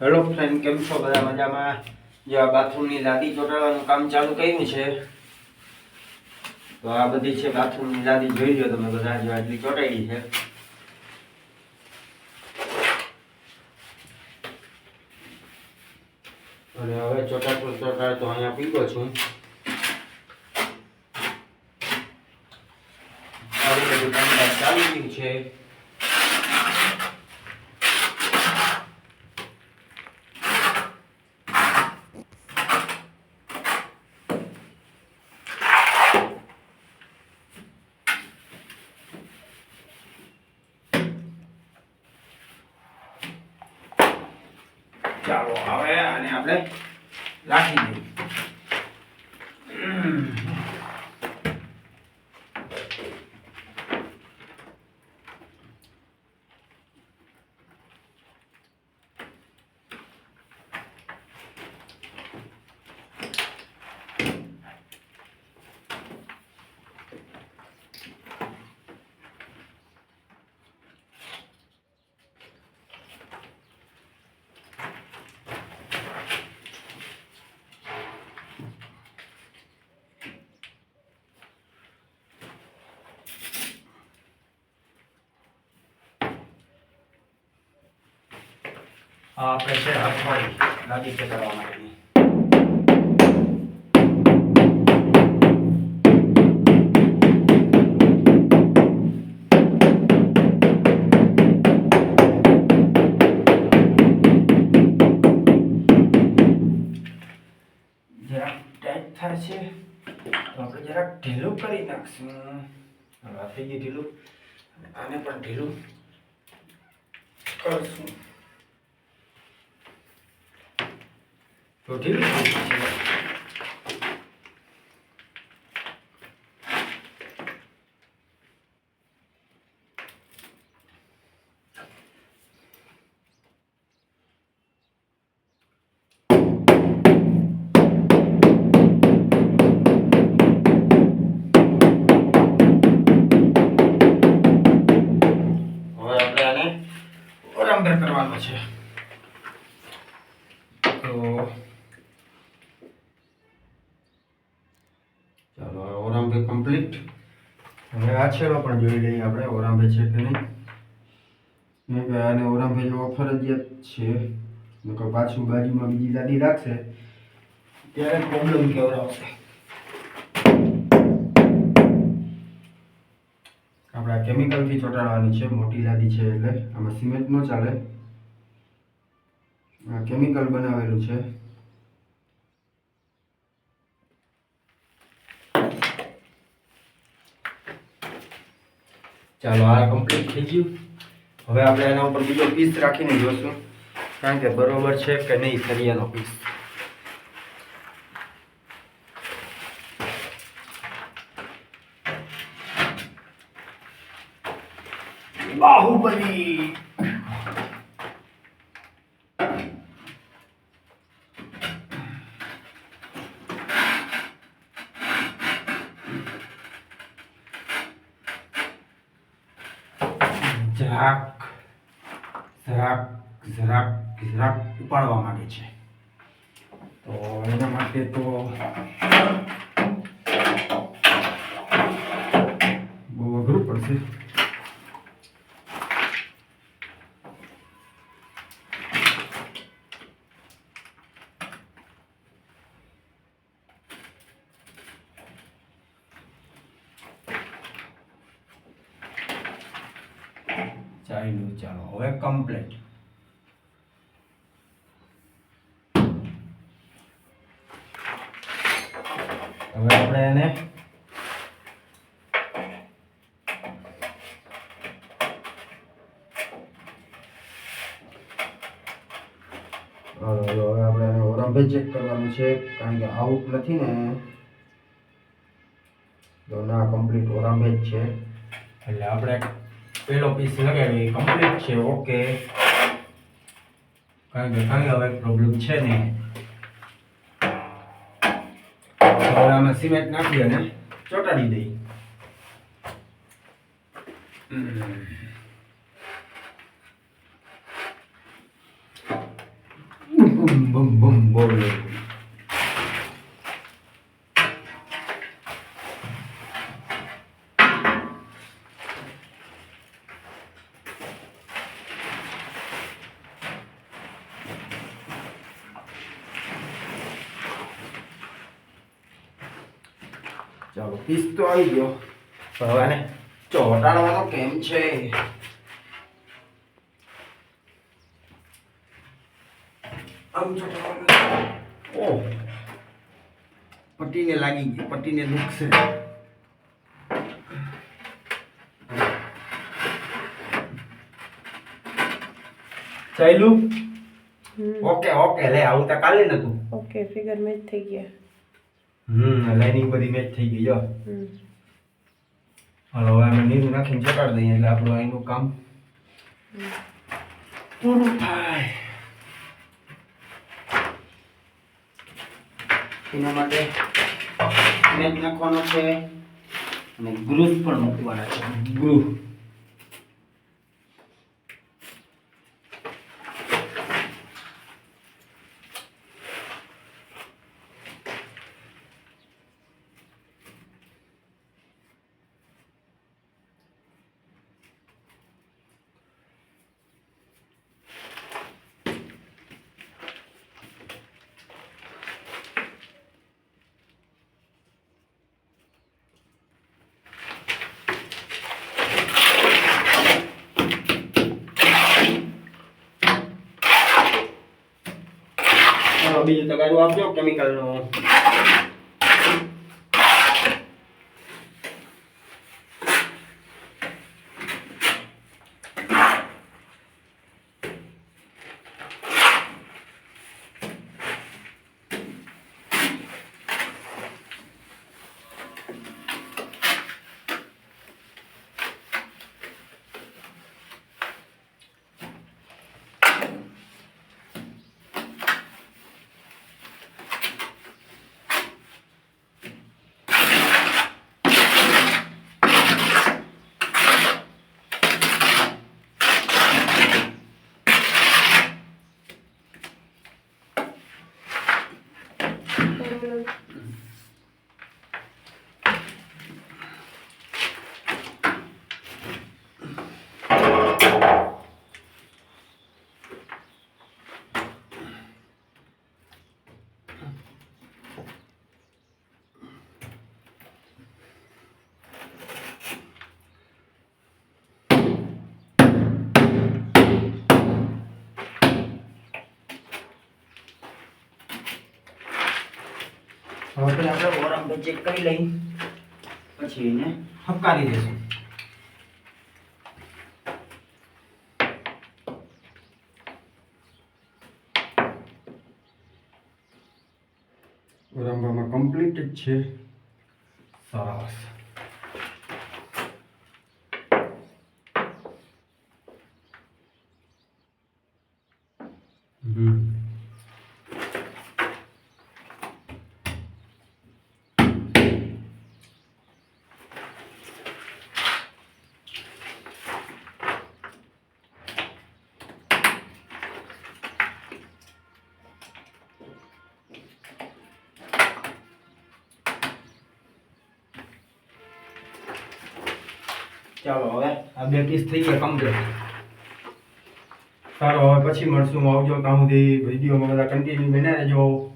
Hello friend કેમ છો? બધા મજામાં? જે આ બાથરૂમની લાદી ચોટાડવાનું કામ ચાલુ કર્યું છે, તો આ બધી છે બાથરૂમની લાદી જોઈ લો તમે બધા, જો આટલી ચોટાડી છે. અને હવે ચોટાડતો ચોટાડતો અહીંયા પીગો છું. આવી બધું કામકાજ ચાલુ છે. ચાલો હવે આને આપણે રાખી દઈએ આ આપણે છે હથવાડી લાદી કરવા માટેની. છે આપણે જરાક ઢીલું કરી નાખશું. હવે ઢીલું. આને પણ ઢીલું કરશું. ઓરામભેર કરવાનો છે. તો ચાલો આ કમ્પ્લીટ. હવે આ છેડો પણ જોઈ લઈએ આપણે ઓરાંભે છે કે નહીં. કે આને ઓરાંભે જો ફરજિયાત છે પાછું બાજુમાં બીજી દાદી રાખશે, ત્યારે પ્રોબ્લેમ કેવડાવશે. આપણે આ કેમિકલથી ચોંટાડવાની છે, મોટી લાદી છે એટલે, આમાં સિમેન્ટ ન ચાલે. આ કેમિકલ બનાવેલું છે. ચાલો, આ કમ્પ્લીટ થઈ ગયું. હવે આપણે એના ઉપર બીજો પીસ રાખીને જોશું. કારણ કે બરોબર છે કે નહીં સરિયાનો પીસ બાહુબલી. જરાક જરાક જરાક જરાક ઉપાડવા માંગે છે. તો એના માટે તો બહુ અઘરું પડશે. ચાલ્યું ચાલો. હવે કમ્પ્લીટ હવે આપણે એને હવે આપણે એને ઓરંભે ચેક કરવાનું છે, કારણ કે આઉટ નથી ને. તો ના કમ્પ્લીટ ઓરંભે જ છે. એટલે આપણે પેલો પીસ લગાવી કમ્પ્લીટ છે ઓકે કારણ કે કાંઈ હવે પ્રોબ્લેમ છે નહીં હવે આમાં સિમેન્ટ નાખી અને ચોંટાડી દઈ બમ બમ બોલે ચાલો તો આવી ગયો ભવાને ચોટાડવાનો કેમ છે આમ ચોટાડવાનો પટ્ટીને લાગી ગઈ પટ્ટીને દુખશે ચાલ્યું ઓકે ઓકે લે આવું તો કાલે નતું ઓકે ફિગર મેચ થઈ ગયા હમ લાઇનિંગ બધી મેચ થઈ ગઈ જો. હાલો હવે અમે નીરું નાખીને ચોટાડી દઈએ એટલે આપણું અહીંનું કામ પૂરું થાય. એના માટે મેચ નાખવાનો છે અને ગ્રુપ પણ મૂકવાના છે. ગ્રુપ ચાલો બીજું તગારું આપજો કેમિકલનું હવે પેલા આપણે ઓરમ બે ચેક કરી લઈ પછી એને હપકારી દેશું ઓરંબામાં કમ્પ્લીટ જ છે સરસ હમ ચાલો, હવે આ બે પીસ થઈ ગયા કમ્પ્લીટ સારો, હવે પછી મળશું. આવજો ત્યાં સુધી. વિડીયોમાં બધા કન્ટિન્યુ બનાવી રહેજો.